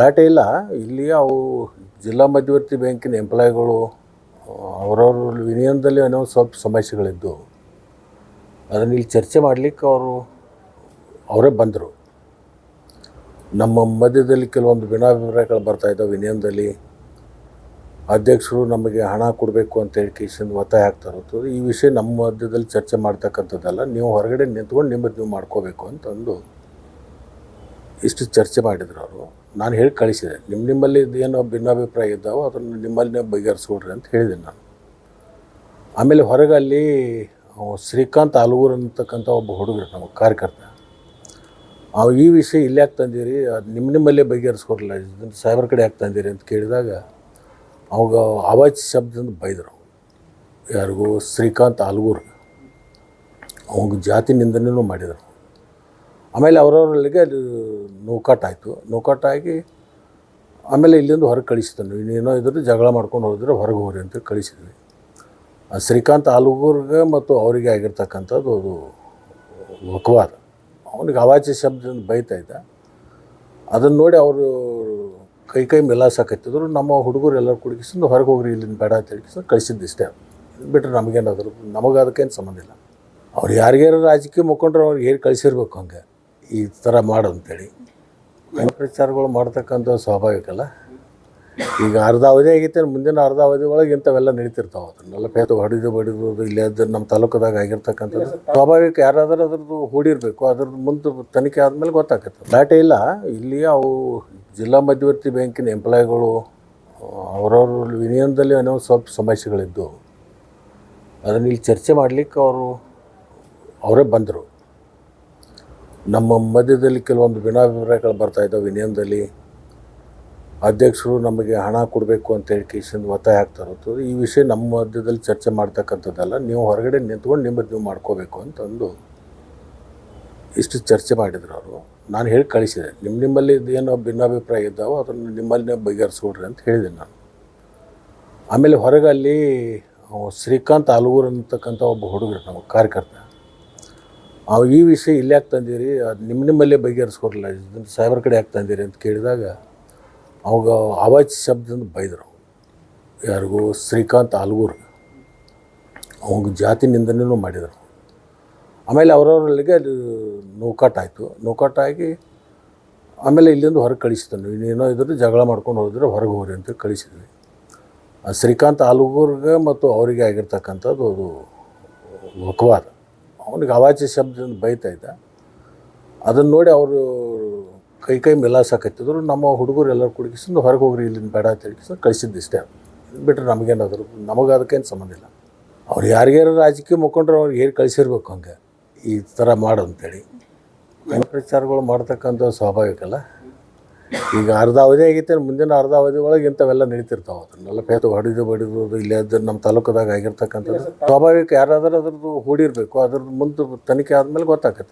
ದಾಟೆ ಇಲ್ಲ. ಇಲ್ಲಿ ಅವು ಜಿಲ್ಲಾ ಮಧ್ಯವರ್ತಿ ಬ್ಯಾಂಕಿನ ಎಂಪ್ಲಾಯ್ಗಳು ಅವರವ್ರ ವಿನಿಯಮದಲ್ಲಿ ಏನೋ ಸ್ವಲ್ಪ ಸಮಸ್ಯೆಗಳಿದ್ದು ಅದನ್ನು ಇಲ್ಲಿ ಚರ್ಚೆ ಮಾಡಲಿಕ್ಕೆ ಅವರು, ಅವರೇ ಬಂದರು. ನಮ್ಮ ಮಧ್ಯದಲ್ಲಿ ಕೆಲವೊಂದು ಭಿನ್ನಾಭಿಪ್ರಾಯಗಳು ಬರ್ತಾ ಇದ್ದಾವೆ ವಿನಿಯನದಲ್ಲಿ ಅಧ್ಯಕ್ಷರು ನಮಗೆ ಹಣ ಕೊಡಬೇಕು ಅಂತ ಹೇಳಿ ಕೇಸಿಂದ ಒತ್ತಾಯ ಆಗ್ತಾ ಇರೋದು ಈ ವಿಷಯ ನಮ್ಮ ಮಧ್ಯದಲ್ಲಿ ಚರ್ಚೆ ಮಾಡ್ತಕ್ಕಂಥದ್ದಲ್ಲ, ನೀವು ಹೊರಗಡೆ ನಿಂತ್ಕೊಂಡು ನಿಮ್ಮದು ನೀವು ಮಾಡ್ಕೋಬೇಕು ಅಂತಂದು ಇಷ್ಟು ಚರ್ಚೆ ಮಾಡಿದ್ರು ಅವರು. ನಾನು ಹೇಳಿ ಕಳಿಸಿದೆ. ನಿಮ್ಮ ನಿಮ್ಮಲ್ಲಿ ಏನೋ ಭಿನ್ನಾಭಿಪ್ರಾಯ ಇದ್ದಾವೋ ಅದನ್ನು ನಿಮ್ಮಲ್ಲಿನೇ ಬಗೆಹರಿಸ್ಕೊಡ್ರಿ ಅಂತ ಹೇಳಿದೆ ನಾನು. ಆಮೇಲೆ ಹೊರಗೆ ಅಲ್ಲಿ ಅವ ಶ್ರೀಕಾಂತ್ ಆಲೂರು ಅಂತಕ್ಕಂಥ ಒಬ್ಬ ಹುಡುಗರು, ನಮ್ಮ ಕಾರ್ಯಕರ್ತ. ಅವ್ರು ಈ ವಿಷಯ ಇಲ್ಲಿ ಯಾಕೆ ತಂದಿರಿ? ಅದು ನಿಮ್ಮ ನಿಮ್ಮಲ್ಲೇ ಬಗೆಹರಿಸ್ಕೊಡ್ರಲ್ಲ, ಇದನ್ನು ಸಾಹೇಬ್ರ ಕಡೆ ಯಾಕೆ ತಂದಿರಿ ಅಂತ ಕೇಳಿದಾಗ, ಅವಾಗ ಆವಾಜ್ ಶಬ್ದದಿಂದ ಬೈದರು ಯಾರಿಗೂ ಶ್ರೀಕಾಂತ್ ಆಲ್ಗೂರ್ ಅವಾಗ ಜಾತಿ ನಿಂದನೆಯೂ ಮಾಡಿದರು. ಆಮೇಲೆ ಅವರವರಲ್ಲಿಗೆ ಅದು ನೂಕಾಟ ಆಯಿತು ನೂಕಾಟ ಆಗಿ ಆಮೇಲೆ ಇಲ್ಲಿಂದ ಹೊರಗೆ ಕಳಿಸಿದ್ನು ಇನ್ನೇನೋ ಇದ್ರೆ ಜಗಳ ಮಾಡ್ಕೊಂಡು ಹೋದ್ರೆ ಹೊರಗೆ ಹೋಗ್ರಿ ಅಂತ ಕಳಿಸಿದ್ವಿ. ಶ್ರೀಕಾಂತ್ ಆಲೂಗೂರ್ಗೆ ಮತ್ತು ಅವರಿಗೆ ಆಗಿರ್ತಕ್ಕಂಥದ್ದು ಅದು ವಕವಾದ ಅವನಿಗೆ ಅವಾಚ್ಯ ಶಬ್ದದಿಂದ ಬೈತಾ ಇದ್ದ. ಅದನ್ನು ನೋಡಿ ಅವರು ಕೈ ಕೈ ಮೆಲಾಸಾಕತ್ತಿದ್ರು ನಮ್ಮ ಹುಡುಗರು ಎಲ್ಲರೂ ಕುಡುಕಿಸಿದ್ದು ಹೊರಗೆ ಹೋಗ್ರಿ, ಇಲ್ಲಿಂದ ಬೇಡ ಅಂತ ಹೇಳಿ ಕಳಿಸಿದ್ದು ಇಷ್ಟೇ ಬಿಟ್ಟರೆ ನಮಗೇನಾದ್ರು ನಮಗೆ ಅದಕ್ಕೇನು ಸಂಬಂಧ ಇಲ್ಲ. ಅವ್ರು ಯಾರಿಗಾರು ರಾಜಕೀಯ ಮುಖಂಡರು ಅವ್ರಿಗೆ ಹೇಳಿ ಕಳಿಸಿರ್ಬೇಕು ಹಂಗೆ. ಈ ಥರ ಮಾಡು ಅಂತೇಳಿ. ಪ್ರಚಾರಗಳು ಮಾಡ್ತಕ್ಕಂಥ ಸ್ವಾಭಾವಿಕ ಅಲ್ಲ ಈಗ ಅರ್ಧ ಅವಧಿ ಆಗೈತೆ ಮುಂದಿನ ಅರ್ಧ ಅವಧಿ ಒಳಗೆ ಇಂಥವೆಲ್ಲ ನಡೀತಿರ್ತಾವೆ ಅದನ್ನೆಲ್ಲ ಪೇತು ಹೊಡೆದು ಬಡಿದು ಇಲ್ಲೇ ನಮ್ಮ ತಾಲೂಕದಾಗ ಆಗಿರ್ತಕ್ಕಂಥದ್ದು. ಸ್ವಾಭಾವಿಕ ಯಾರಾದರೂ ಅದ್ರದ್ದು ಹೂಡಿರಬೇಕು, ಅದ್ರದ್ದು ಮುಂದೆ ತನಿಖೆ ಆದಮೇಲೆ ಗೊತ್ತಾಗತ್ತೆ ದಾಟೆ ಇಲ್ಲ. ಇಲ್ಲಿ ಅವು ಜಿಲ್ಲಾ ಮಧ್ಯವರ್ತಿ ಬ್ಯಾಂಕಿನ ಎಂಪ್ಲಾಯ್ಗಳು ಅವರವ್ರ ವಿನಿಯಮದಲ್ಲಿ ಏನೋ ಸ್ವಲ್ಪ ಸಮಸ್ಯೆಗಳಿದ್ದು ಅದನ್ನು ಇಲ್ಲಿ ಚರ್ಚೆ ಮಾಡಲಿಕ್ಕೆ ಅವರು, ಅವರೇ ಬಂದರು. ನಮ್ಮ ಮಧ್ಯದಲ್ಲಿ ಕೆಲವೊಂದು ಭಿನ್ನಾಭಿಪ್ರಾಯಗಳು ಬರ್ತಾ ಇದ್ದಾವೆ. ವಿನಿಯಮದಲ್ಲಿ ಅಧ್ಯಕ್ಷರು ನಮಗೆ ಹಣ ಕೊಡಬೇಕು ಅಂತ ಹೇಳಿ ಕೇಸಿಂದ ಒತ್ತಾಯ ಆಗ್ತಾ ಇರೋದು ಈ ವಿಷಯ ನಮ್ಮ ಮಧ್ಯದಲ್ಲಿ ಚರ್ಚೆ ಮಾಡ್ತಕ್ಕಂಥದ್ದಲ್ಲ, ನೀವು ಹೊರಗಡೆ ನಿಂತ್ಕೊಂಡು ನಿಮ್ಮದು ನೀವು ಮಾಡ್ಕೋಬೇಕು ಅಂತಂದು ಇಷ್ಟು ಚರ್ಚೆ ಮಾಡಿದ್ರು ಅವರು. ನಾನು ಹೇಳಿ ಕಳಿಸಿದೆ. ನಿಮ್ಮ ನಿಮ್ಮಲ್ಲಿ ಏನೋ ಭಿನ್ನಾಭಿಪ್ರಾಯ ಇದ್ದಾವೋ ಅದನ್ನು ನಿಮ್ಮಲ್ಲೇ ಬಗೆಹರಿಸ್ಕೊಡ್ರಿ ಅಂತ ಹೇಳಿದೆ ನಾನು. ಆಮೇಲೆ ಹೊರಗಲ್ಲಿ ಶ್ರೀಕಾಂತ್ ಆಲೂರು ಅಂತಕ್ಕಂಥ ಒಬ್ಬ ಹುಡುಗರು, ನಮ್ಮ ಕಾರ್ಯಕರ್ತ. ಅವ ಈ ವಿಷಯ ಇಲ್ಲಿ ಯಾಕೆ ತಂದಿರಿ? ಅದು ನಿಮ್ಮ ನಿಮ್ಮಲ್ಲೇ ಬಗೆಹರಿಸ್ಕೊಡಲ್ಲ ಇದನ್ನು ಸೈಬರ್ ಕಡೆ ಯಾಕೆ ತಂದಿರಿ ಅಂತ ಕೇಳಿದಾಗ ಅವಾಗ ಆವಾಜ್ ಶಬ್ದದಿಂದ ಬೈದರು ಯಾರಿಗೂ ಶ್ರೀಕಾಂತ್ ಆಲ್ಗೂರ್. ಅವಾಗ ಜಾತಿ ನಿಂದನೆಯೂ ಮಾಡಿದರು. ಆಮೇಲೆ ಅವರವರಲ್ಲಿಗೆ ಅದು ನೌಕಾಟ ಆಯಿತು. ಆಮೇಲೆ ಇಲ್ಲಿಂದ ಹೊರಗೆ ಕಳಿಸಿದ್ರು. ನೀವು ಇನ್ನೇನೋ ಇದ್ರೆ ಜಗಳ ಮಾಡ್ಕೊಂಡು ಹೋದ್ರೆ, ಹೊರಗೆ ಹೋಗ್ರಿ ಅಂತ ಕಳಿಸಿದ್ವಿ. ಶ್ರೀಕಾಂತ್ ಆಲ್ಗೂರ್ಗೆ ಮತ್ತು ಅವರಿಗೆ ಆಗಿರ್ತಕ್ಕಂಥದ್ದು ಅದು ವಕವಾದ ಅವನಿಗೆ ಅವಾಚಿ ಶಬ್ದದಿಂದ ಬೈತಾ ಇದ್ದ. ಅದನ್ನು ನೋಡಿ ಅವರು ಕೈ ಕೈ ಮಿಲಾಸಾಕತ್ತಿದ್ರು. ನಮ್ಮ ಹುಡುಗರು ಎಲ್ಲರೂ ಕುಡುಕಿಸಿದ್ದು ಹೊರಗೆ ಹೋಗ್ರಿ, ಇಲ್ಲಿಂದ ಬೇಡ ಅಂತ ಕಳಿಸಿದ್ದು ಇಷ್ಟೇ. ಬಿಟ್ಟರೆ ನಮಗೇನಾದ್ರು ನಮಗೆ ಅದಕ್ಕೇನು ಸಂಬಂಧ ಇಲ್ಲ. ಅವ್ರು ಯಾರಿಗಾರು ರಾಜಕೀಯ ಮುಖಂಡರು ಅವ್ರು ಏನು ಕಳಿಸಿರ್ಬೇಕು ಹಂಗೆ. ಈ ಥರ ಮಾಡು ಅಂತೇಳಿ ಪ್ರಚಾರಗಳು ಮಾಡ್ತಕ್ಕಂಥ ಸ್ವಾಭಾವಿಕ ಅಲ್ಲ ಈಗ ಅರ್ಧ ಅವಧಿ ಆಗೈತೆ ಮುಂದಿನ ಅರ್ಧ ಅವಧಿ ಒಳಗೆ ಇಂಥವೆಲ್ಲ ನಡೀತಿರ್ತಾವೆ ಅದನ್ನೆಲ್ಲ ಪೇತು ಹೊಡೆದು ಬಡಿದು ಇಲ್ಲೇ ಅದು ನಮ್ಮ ತಾಲೂಕದಾಗ ಆಗಿರ್ತಕ್ಕಂಥದ್ದು. ಸ್ವಾಭಾವಿಕ ಯಾರಾದರೂ ಅದ್ರದ್ದು ಹೂಡಿರಬೇಕು, ಅದ್ರದ್ದು ಮುಂದೆ ತನಿಖೆ ಆದಮೇಲೆ ಗೊತ್ತಾಗತ್ತೆ